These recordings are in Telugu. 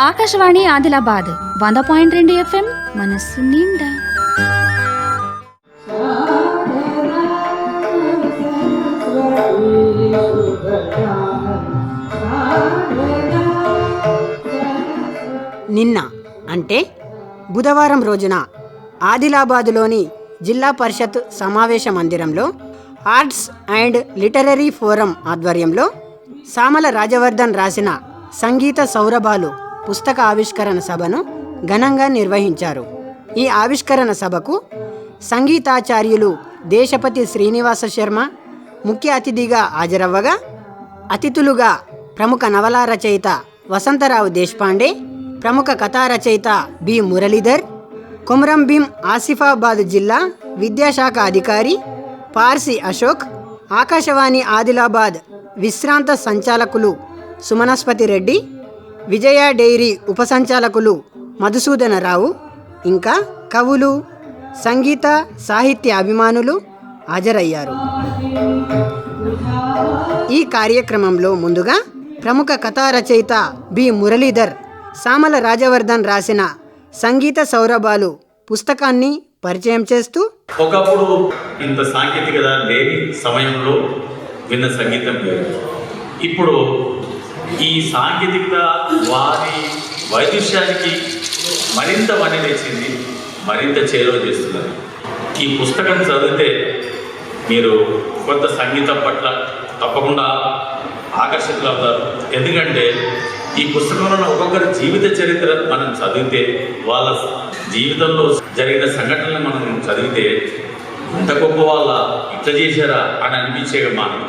ఆకాశవాణి ఆదిలాబాద్ వంద పాయింట్ రెండు ఎఫ్ఎం మనస్సు నిండా. నిన్న అంటే బుధవారం రోజున ఆదిలాబాదులోని జిల్లా పరిషత్ సమావేశ మందిరంలో ఆర్ట్స్ అండ్ లిటరరీ ఫోరం ఆధ్వర్యంలో సామల రాజవర్ధన్ రాసిన సంగీత సౌరభాలు పుస్తక ఆవిష్కరణ సభను ఘనంగా నిర్వహించారు. ఈ ఆవిష్కరణ సభకు సంగీతాచార్యులు దేశపతి శ్రీనివాస శర్మ ముఖ్య అతిథిగా హాజరవ్వగా అతిథులుగా ప్రముఖ నవలా రచయిత వసంతరావు దేశపాండే ప్రముఖ కథా రచయిత బి మురళీధర్ కొమరం భీం ఆసిఫాబాద్ జిల్లా విద్యాశాఖ అధికారి పార్సి అశోక్ ఆకాశవాణి ఆదిలాబాద్ విశ్రాంత సంచాలకులు సుమనస్పతి రెడ్డి విజయ డైరీ ఉపసంచాలకులు మధుసూదన రావు ఇంకా కవులు సంగీత సాహిత్య అభిమానులు హాజరయ్యారు. ఈ కార్యక్రమంలో ముందుగా ప్రముఖ కథా రచయిత బి. మురళీధర్ సామల రాజవర్ధన్ రాసిన సంగీత సౌరభాలు పుస్తకాన్ని పరిచయం చేస్తూ ఒకప్పుడు ఇంత సాంకేతికత లేని సమయంలో విన్న సంగీతం ఇప్పుడు ఈ సాంకేతికత వారి వైదుష్యానికి మరింత వన్నె తెచ్చింది మరింత చేరువ చేస్తున్నది ఈ పుస్తకం చదివితే మీరు కొత్త సంగీతం పట్ల తప్పకుండా ఆకర్షితులవుతారు ఎందుకంటే ఈ పుస్తకంలో ఒక్కొక్కరి జీవిత చరిత్ర మనం చదివితే వాళ్ళ జీవితంలో జరిగిన సంఘటనలు మనం చదివితే ఇంత గొప్ప వాళ్ళ ఇట్లా చేశారా అని అనిపించేగా మనం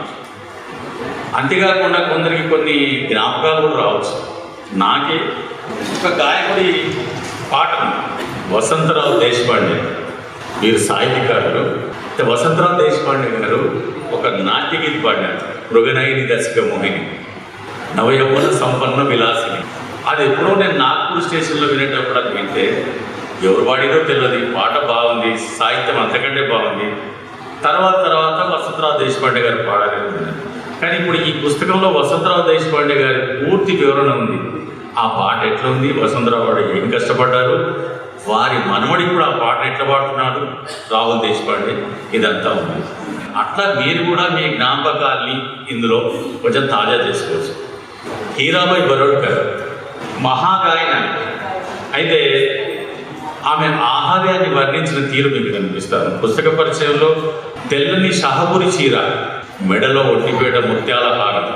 అంతేకాకుండా కొందరికి కొన్ని జ్ఞాపకాలు కూడా రావచ్చు. నాకే ఒక గాయకుడి పాట వసంతరావు దేశపాండే వీరు సాహిత్యకారులు వసంతరావు దేశపాండే గారు ఒక నాట్య గీతి పాడారు మృగనయని దశక మోహిని నవయౌవన సంపన్న విలాసిని. అది ఎప్పుడో నేను నాగ్పూర్ స్టేషన్లో వినేటప్పుడు అది వింటే ఎవరు పాడినో తెలియదు పాట బాగుంది సాహిత్యం అంతకంటే బాగుంది. తర్వాత తర్వాత వసంతరావు దేశపాండే గారు పాడారు. కానీ ఇప్పుడు ఈ పుస్తకంలో వసంతరావు దేశపాండే గారి పూర్తి వివరణ ఉంది. ఆ పాట ఎట్లా ఉంది వసంతరావు గారు ఏం కష్టపడ్డారు? వారి మనమడి కూడా ఆ పాట ఎట్లా పాడుతున్నాడు? రాహుల్ దేశపాండే ఇదంతా ఉంది. అట్లా మీరు కూడా మీ జ్ఞాపకాల్ని ఇందులో కొంచెం తాజా చేసుకోవచ్చు. హీరాబాయి బరోడ్కర్ మహాగాయన. అయితే ఆమె ఆహార్యాన్ని వర్ణించిన తీరు మీకు కనిపిస్తారు పుస్తక పరిచయంలో తెల్లని షహపురి చీర మెడలో ఒట్టిపేట ముత్యాల హారం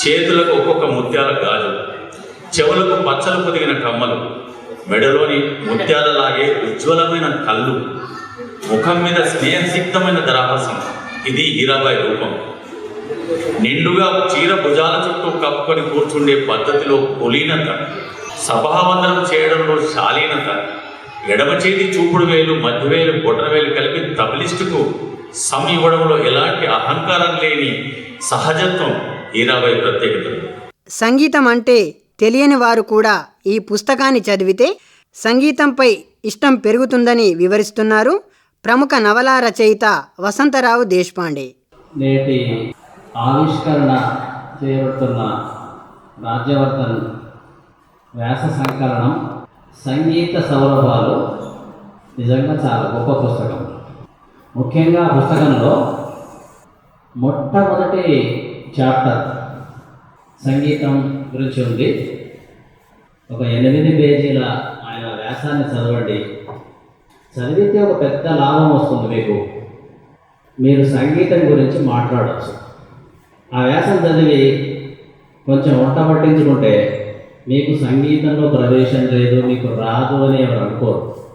చేతులకు ఒక్కొక్క ముత్యాల గాజు చెవులకు పచ్చలు పొదిగిన కమ్మలు. మెడలోని ముత్యాలలాగే ఉజ్వలమైన కళ్ళు. ముఖం మీద స్నేహసిక్తమైన దరాహాసం ఇది హీరాబాయి రూపం. నిండుగా చీర భుజాల చుట్టూ కప్పుకొని కూర్చుండే పద్ధతిలో కులీనత సభావందనం చేయడంలో శాలీనత. ఎడమ చేతి చూపుడు వేలు మధ్యవేలు బొటన వేలు కలిపి తబలిస్టుకు సమ్ ఇవ్వడంలో ఎలాంటి అహంకారం లేని సహజత్వం హీరాబాయి ప్రత్యేకత సంగీతం అంటే తెలియని వారు కూడా ఈ పుస్తకాన్ని చదివితే సంగీతంపై ఇష్టం పెరుగుతుందని వివరిస్తున్నారు ప్రముఖ నవలా రచయిత వసంతరావు దేశపాండే. నేటి ఆవిష్కరణ చేయబడుతున్న రాజ్యవర్ధన్ వ్యాస సంకలనం సంగీత సౌరభాలు నిజంగా చాలా గొప్ప పుస్తకం. ముఖ్యంగా పుస్తకంలో మొట్టమొదటి చాప్టర్ సంగీతం గురించి ఉంది. ఒక ఎనిమిది పేజీల ఆయన వ్యాసాన్ని చదవండి. చదివితే ఒక పెద్ద లాభం వస్తుంది మీకు. మీరు సంగీతం గురించి మాట్లాడవచ్చు ఆ వ్యాసం చదివి కొంచెం వంట పట్టించుకుంటే మీకు సంగీతంలో ప్రవేశం లేదు మీకు రాదు అని ఎవరు అనుకోరు.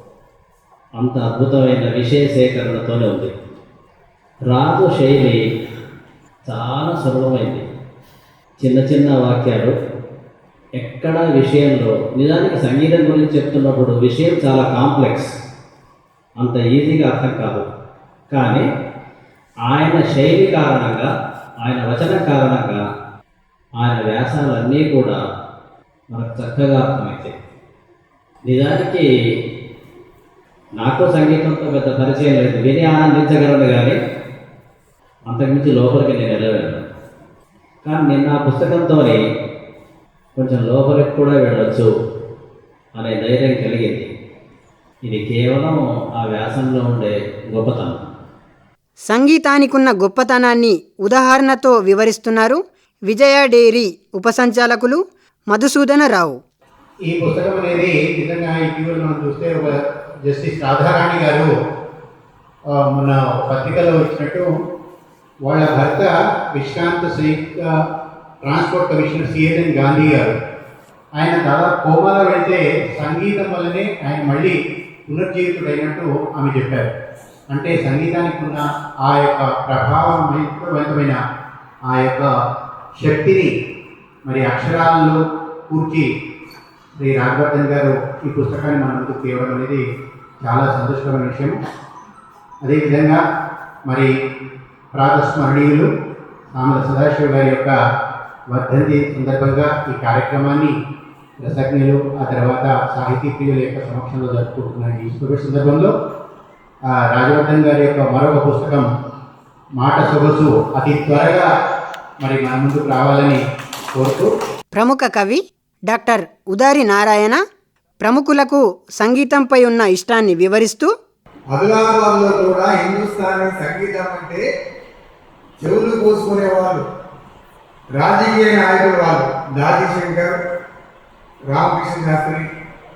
అంత అద్భుతమైన విషయ సేకరణతోనే ఉంది. రాజు శైలి చాలా సులభమైంది. చిన్న చిన్న వాక్యాలు ఎక్కడ విషయంలో నిజానికి సంగీతం గురించి చెప్తున్నప్పుడు విషయం చాలా కాంప్లెక్స్. అంత ఈజీగా అర్థం కాదు. కానీ ఆయన శైలి కారణంగా ఆయన వచన కారణంగా ఆయన వ్యాసాలన్నీ కూడా మనకు చక్కగా అర్థమవుతాయి. నిజానికి నాకు సంగీతంతో పెద్ద పరిచయం లేదు. విని ఆనందించగలను కానీ అంతకుమించి లోపలికి నేను వెళ్ళలేను. కానీ నిన్న ఆ పుస్తకంతో కొంచెం లోపలికి కూడా వెళ్ళొచ్చు అనే ధైర్యం కలిగింది. ఇది కేవలం ఆ వ్యాసంలో ఉండే గొప్పతనం. సంగీతానికున్న గొప్పతనాన్ని ఉదాహరణతో వివరిస్తున్నారు విజయ డేరీ ఉపసంచాలకులు మధుసూదనరావు ఈ పుస్తకం అనేది నిజంగా ఇటీవల మనం చూస్తే ఒక జస్టిస్ రాధారాణి గారు మన పత్రికలో వచ్చినట్టు వాళ్ళ భర్త విశ్రాంత సంయుక్త ట్రాన్స్పోర్ట్ కమిషనర్ సిఎన్ఎన్ గాంధీ గారు. ఆయన దాదాపు కోమాలో వెళ్తే సంగీతం వల్లనే ఆయన మళ్ళీ పునర్జీవితుడైనట్టు ఆమె చెప్పారు. అంటే సంగీతానికి ఉన్న ఆ యొక్క ప్రభావవంతమైన ఆ యొక్క శక్తిని మరి అక్షరాలలో కూర్చి శ్రీ రాఘవర్ధన్ గారు ఈ పుస్తకాన్ని మన ముందుకు తేవడం అనేది చాలా సంతోషకరమైన విషయం. అదేవిధంగా మరి ప్రాతస్మరణీయులు సామల సదాశివ గారి యొక్క వర్ధంతి సందర్భంగా ఈ కార్యక్రమాన్ని రసజ్ఞులు ఆ తర్వాత సాహితీ ప్రియుల యొక్క సమక్షంలో జరుపుకుంటున్న ఈ శుభ సందర్భంలో ఆ, రాజవర్ధన్ గారి యొక్క మరొక పుస్తకం మాట సొగసు అతి త్వరగా మరి మన ముందుకు రావాలని కోరుతూ ప్రముఖ కవి డాక్టర్ ఉదారి నారాయణ ప్రముఖులకు సంగీతంపై ఉన్న ఇష్టాన్ని వివరిస్తూ అదిలాబాద్లో కూడా హిందుస్థానీ సంగీతం అంటే చెవులు కోసుకునేవాళ్ళు రాజకీయ నాయకులు వాళ్ళు దాది రామకృష్ణ శాస్త్రి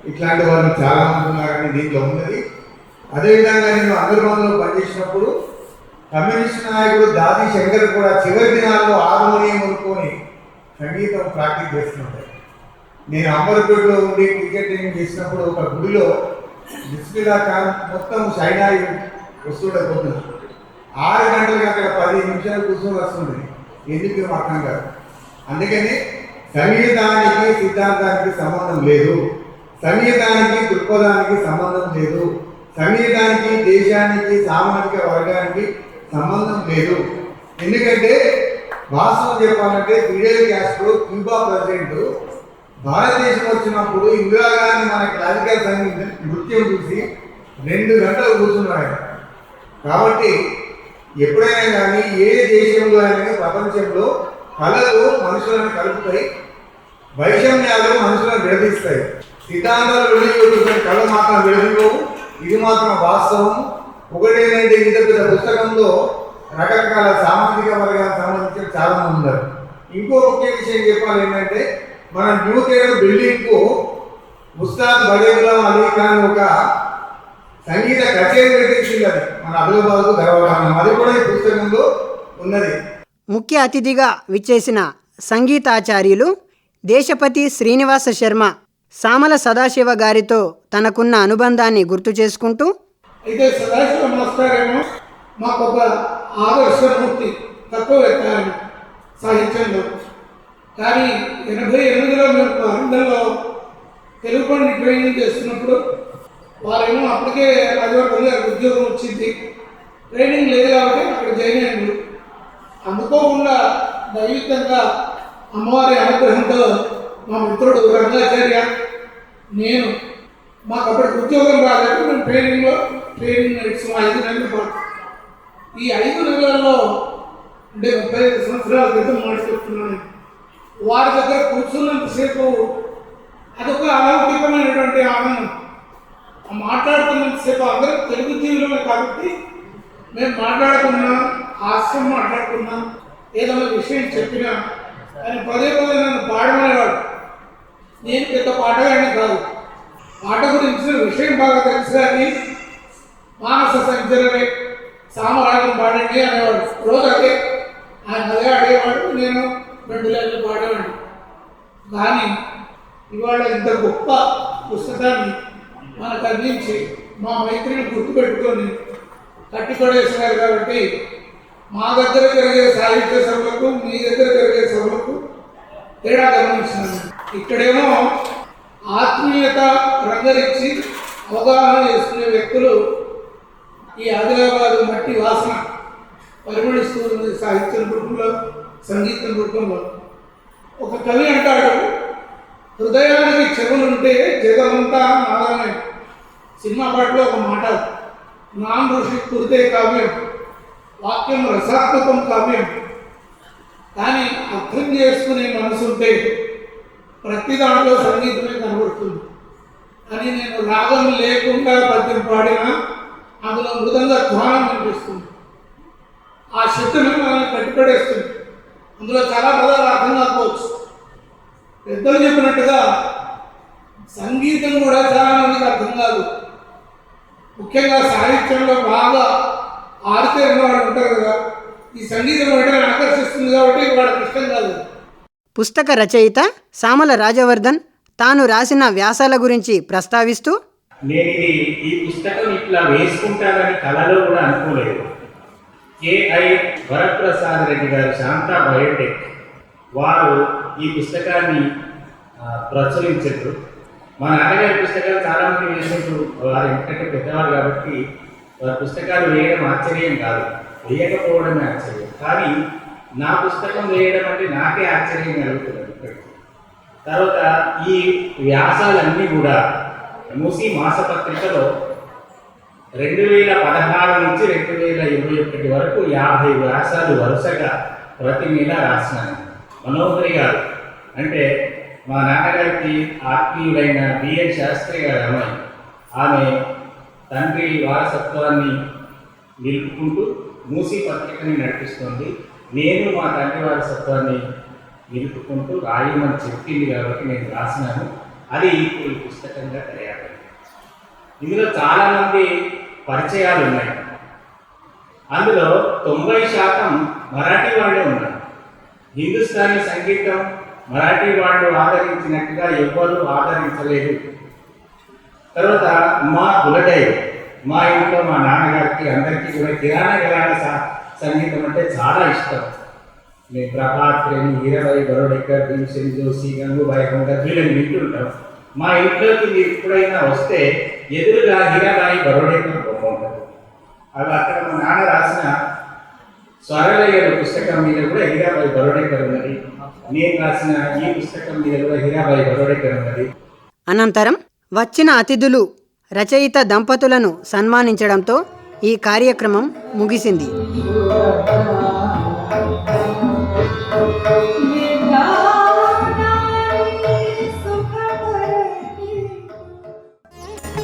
ఇట్లాంటి వాళ్ళు చాలా మంది ఉన్నారని దీంట్లో ఉన్నది. అదేవిధంగా నేను అండర్మంలో పనిచేసినప్పుడు కమ్యూనిస్ట్ నాయకుడు దాది శంకర్ కూడా చివరి దినాల్లో హార్మోనియం కొనుక్కొని సంగీతం ప్రాక్టీస్ చేస్తుంటారు. నేను అంబర్పేటలో ఉండి క్రికెట్ ట్రైనింగ్ చేసినప్పుడు ఒక గుడిలో బిస్మిల్లా ఖాన్ మొత్తం సైనాయి వస్తుండే పొద్దున. ఆరు గంటలకి అక్కడ పది నిమిషాలు కూర్చొని వస్తుంది ఎందుకు అర్థం కాదు. అందుకని సంగీతానికి సిద్ధాంతానికి సంబంధం లేదు. సంగీతానికి దృక్పథానికి సంబంధం లేదు. సంగీతానికి దేశానికి సామాజిక వర్గానికి సంబంధం లేదు. ఎందుకంటే వాస్తవం చెప్పాలంటే ఫిడెల్ క్యాస్ట్రో క్యూబా ప్రెసిడెంట్ భారతదేశం వచ్చినప్పుడు ఇందిరాగాంధీ మన క్లాసికల్ సంగీతం నృత్యం చూసి రెండు గంటలు కూర్చున్నాడు కాబట్టి ఎప్పుడైనా కానీ ఏ దేశంలో అయినా ప్రపంచంలో కళలు మనుషులను కలుపుతాయి వైషమ్యాలు మనుషులను విడదీస్తాయి. సిద్ధాంతాలు విడిపోతున్నాయి కళ మాత్రం విడదీయవు. ఇది మాత్రం వాస్తవం. ఒకటేనంటే ఇంత పెద్ద పుస్తకంలో రకరకాల సామాజిక వర్గాలకు సంబంధించిన చాలా మంది ఉన్నారు. ఇంకో ముఖ్య విషయం చెప్పాలి ఏంటంటే మన న్యూ థియేటర్ బిల్డింగ్కు ముస్తాద్ బడేగులం అలీ ఖాన్ ఒక సంగీత కచేరీ అది మన అభిలాబాద్కు గర్వకారణం అది కూడా ఈ పుస్తకంలో ఉన్నది. ముఖ్య అతిథిగా విచ్చేసిన సంగీతాచార్యులు దేశపతి శ్రీనివాస శర్మ సామల సదాశివ గారితో తనకున్న అనుబంధాన్ని గుర్తు చేసుకుంటూ అయితే సదాశివ మాస్టర్ ఏమో మాకు ఒక ఆదర్శమూర్తి ఆయన సాహిత్యంలో. కానీ ఎనభై ఎనిమిదిలో మేము వరంగల్లో తెలుగు పండి ట్రైనింగ్ చేస్తున్నప్పుడు వారేమో అప్పటికే రాజవర్ధన్ గారికి ఉద్యోగం వచ్చింది. ట్రైనింగ్ లేదు కాబట్టి అక్కడ జాయిన్ అయ్యాడు అందుకోకుండా దైవికంగా అమ్మవారి అనుగ్రహంతో మా మిత్రుడు రంగాచార్య నేను మాకు అప్పటికి ఉద్యోగం రాలేదు. మేము ట్రైనింగ్లో ట్రైనింగ్ నడిచిన ఐదు నెలల పాటు ఈ ఐదు నెలల్లో అంటే ముప్పై ఐదు సంవత్సరాల క్రితం మాట్లాడుతున్నాను. చెప్తున్నాను వారి దగ్గర కూర్చున్నంతసేపు అదొక అలౌకికమైనటువంటి ఆనందం. మాట్లాడుతున్నంతసేపు అందరూ తెలుగు జీవులమే కాబట్టి మేము మాట్లాడుకున్నాం హాస్యం మాట్లాడుకున్నాం ఏదైనా విషయం చెప్పినా ఆయన పదే పదే నన్ను పాడమనేవాడు నేను పెద్ద పాటగాడిని కాదు. పాట గురించిన విషయం బాగా తెలుసు కానీ మానస సంచలనే సామరాగం పాడండి అనేవాడు. రోజు అదే ఆయన అదే అడిగేవాడు నేను రెండు కానీ ఇవాళ ఇంత గొప్ప పుస్తకాన్ని మనకు అందించి మా మైత్రిని గుర్తుపెట్టుకొని కట్టిపడేసినారు కాబట్టి మా దగ్గర జరిగే సాహిత్య సభలకు మీ దగ్గర జరిగే సభలకు తేడా గమనించినాను ఇక్కడేమో ఆత్మీయత రంగరించి అవగాహన చేసుకునే వ్యక్తులు ఈ ఆదిలాబాద్ మట్టి వాసన పరిమళిస్తుంది సాహిత్యం రూపంలో సంగీతం రూపంలో. ఒక కవి అంటాడు హృదయానికి చెవులుంటే జగమంతా నాదనే సినిమా పాటలో ఒక మాట నాన్ ఋషి కురితే కావ్యం వాక్యం రసాత్మకం కావ్యం. కానీ అర్థం చేసుకునే మనసుంటే ప్రతి దాంట్లో సంగీతమే కనబడుతుంది. అని నేను రాగం లేకుండా పద్యం పాడినా అందులో మృదంగా ధ్వానం వినిపిస్తుంది. ఆ శక్తిని మనల్ని కట్టుపడేస్తుంది అందులో చాలా పదాలు అర్థం కాకపోవచ్చు. పెద్దలు చెప్పినట్టుగా సంగీతం కూడా చాలా మందికి అర్థం కాదు. ముఖ్యంగా సాహిత్యంలో బాగా ఆరితేరిన వాళ్ళు ఉంటారు కదా. ఈ సంగీతం వెంటనే ఆకర్షిస్తుంది కాబట్టి వాళ్ళకి ఇష్టం కాదు. పుస్తక రచయిత సామల రాజవర్ధన్ తాను రాసిన వ్యాసాల గురించి ప్రస్తావిస్తూ నేను ఇది ఈ పుస్తకం ఇట్లా వేసుకుంటానని కలలో కూడా అనుకోలేదు. కేఐ వరప్రసాద్ రెడ్డి గారు శాంతా బయోటెక్ వారు ఈ పుస్తకాన్ని ప్రచురించారు. మా నాన్నగారి పుస్తకాలు చాలామంది వేసిండ్రు వారు ఎందుకంటే పెద్దవారు కాబట్టి వారి పుస్తకాలు వేయడం ఆశ్చర్యం కాదు. వేయకపోవడమే ఆశ్చర్యం. కానీ నా పుస్తకం వేయడం అంటే నాకే ఆశ్చర్యం కలుగుతున్నది తర్వాత ఈ వ్యాసాలన్నీ కూడా మూసి మాసపత్రికలో రెండు వేల పదహారు నుంచి రెండు వేల ఇరవై ఒకటి వరకు యాభై వ్యాసాలు వరుసగా ప్రతి నెల రాసినాను. మనోహరి గారు అంటే మా నాన్నగారికి ఆత్మీయులైన బిఎన్ శాస్త్రి గారి అమ్మాయి. ఆమె తండ్రి వారసత్వాన్ని నిలుపుకుంటూ మూసి పత్రికని నడిపిస్తుంది. నేను మా తండ్రి వారసత్వాన్ని నిలుపుకుంటూ రాయమని చెప్పింది కాబట్టి నేను రాసినాను. అది ఇప్పుడు ఈ పుస్తకంగా తయారైంది. ఇందులో చాలామంది పరిచయాలు ఉన్నాయి అందులో తొంభై శాతం మరాఠీ వాళ్ళే ఉన్నారు. హిందుస్థానీ సంగీతం మరాఠీ వాళ్ళు ఆదరించినట్టుగా ఎవ్వరూ ఆదరించలేదు. తర్వాత మా కులదైవం మా ఇంట్లో మా నాన్నగారికి అందరికీ కూడా కిరాణా కిరాణా సా- సంగీతం అంటే చాలా ఇష్టం. నేను ప్రభాత్ ప్రేమి హీరబాయి బరోడేకర్ భీమసేన్ జోషి గంగూబాయి హంగర్ వీళ్ళని వింటుంటాం. మా ఇంట్లోకి మీరు ఎప్పుడైనా వస్తే ఎదురుగా హీరాబాయి బరోడేకర్ అవి అక్కడ మా నాన్న రాసిన స్వరలయ్యల పుస్తకం మీద కూడా హీరాబాయి బరోడేకర్ ఉన్నది. నేను రాసిన ఈ పుస్తకం మీద కూడా హీరాబాయి బరోడేకర్ ఉన్నది. అనంతరం వచ్చిన అతిథులు రచయిత దంపతులను సన్మానించడంతో ఈ కార్యక్రమం ముగిసింది.